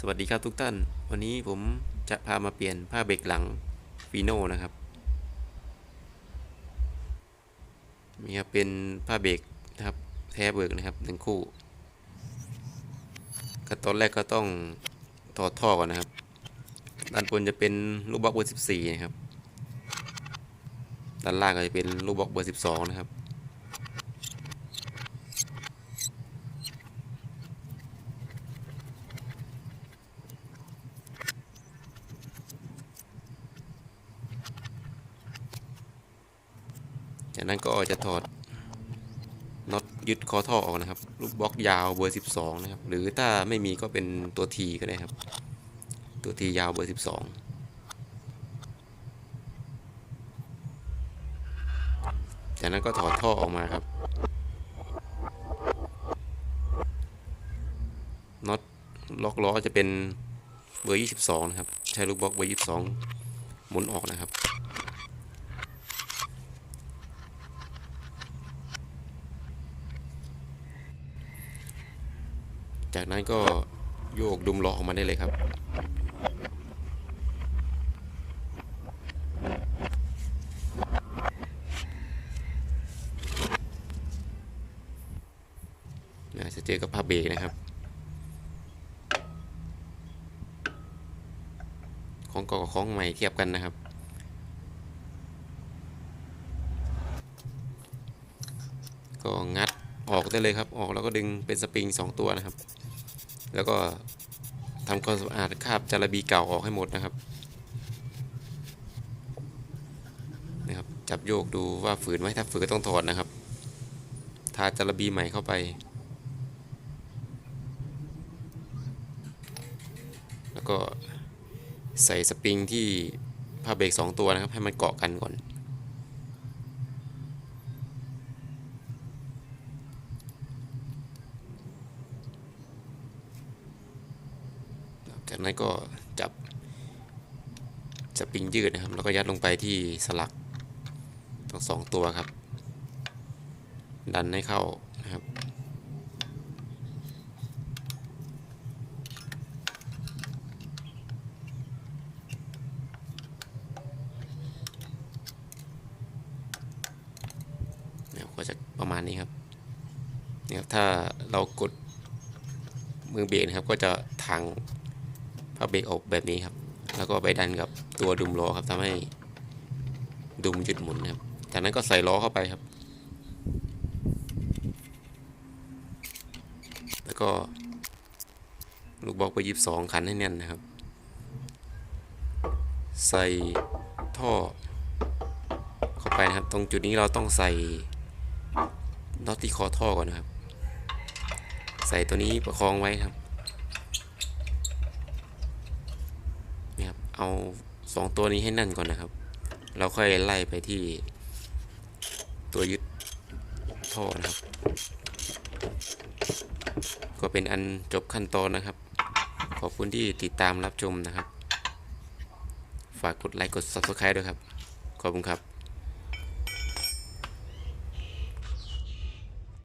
สวัสดีครับทุกท่าน วันนี้ผมจะพามาเปลี่ยนผ้าเบรกหลังฟีโน่นะครับนี่ครับเป็นผ้าเบรกนะครับแท้เบิกนะครับหนึ่งคู่ก็ตอนแรกก็ต้องถอดท่อก่อนนะครับด้านบนจะเป็นลูกบล็อกเบอร์14นะครับด้านล่างก็จะเป็นลูกบล็อกเบอร์12นะครับ จากนั้นก็จะถอดน็อตยึดคอท่อออกนะครับลูกบล็อกยาวเบอร์ 12 นะครับ หรือถ้าไม่มีก็เป็นตัวทีก็ได้ครับ ตัวทียาวเบอร์ 12จากนั้นก็ถอดท่อออกมาครับ น็อตล็อกล้อจะเป็นเบอร์ 22 นะครับ ใช้ลูกบล็อกเบอร์ 22 หมุนออกนะครับ จากนั้นก็โยกดุมล้อออกมาได้เลยครับนะจะเจอกับผ้าเบรกนะครับ ของเก่ากับของใหม่เทียบกันนะครับก็งัด ออกได้เลยครับ ออกแล้วก็ดึงเป็นสปริง 2 ตัวนะครับ แล้วก็ทำความสะอาดคราบจาระบีเก่าออกให้หมดนะครับนะครับ จับโยกดูว่าฝืนไหมถ้าฝืนก็ต้องถอดนะครับ ทาจาระบีใหม่เข้าไป แล้วก็ใส่สปริงที่ผ้าเบรก2ตัวนะครับ ให้มันเกาะกันก่อน จากนั้นก็จับสปริงยืดนะครับ แล้วก็ยัดลงไปที่สลักทั้งสองตัวครับ ดันให้เข้านะครับเนี่ยก็จะประมาณนี้ครับเนี่ยครับ ถ้าเรากดมือเบรกนะครับ ก็จะทาง ผ้าเบรกออกแบบนี้ครับ แล้วก็ไปดันกับตัวดุมล้อครับทำให้ดุมหยุดหมุนครับ จากนั้นก็ใส่ล้อเข้าไปครับ แล้วก็ลูกบล็อกไปยิบสองขันให้แน่นนะครับ ใส่ท่อเข้าไปนะครับ ตรงจุดนี้เราต้องใส่น็อตที่คอท่อก่อนนะครับ ใส่ตัวนี้ประคองไว้ครับนี่ครับ เอาสองตัวนี้ให้นั่นก่อนนะครับ เราค่อยไล่ไปที่ ตัวยึดท่อนะครับ ก็เป็นอันจบขั้นตอนนะครับ ขอบคุณที่ติดตามรับชมนะครับ ฝากกดไลค์กด subscribe ด้วยครับ ขอบคุณครับ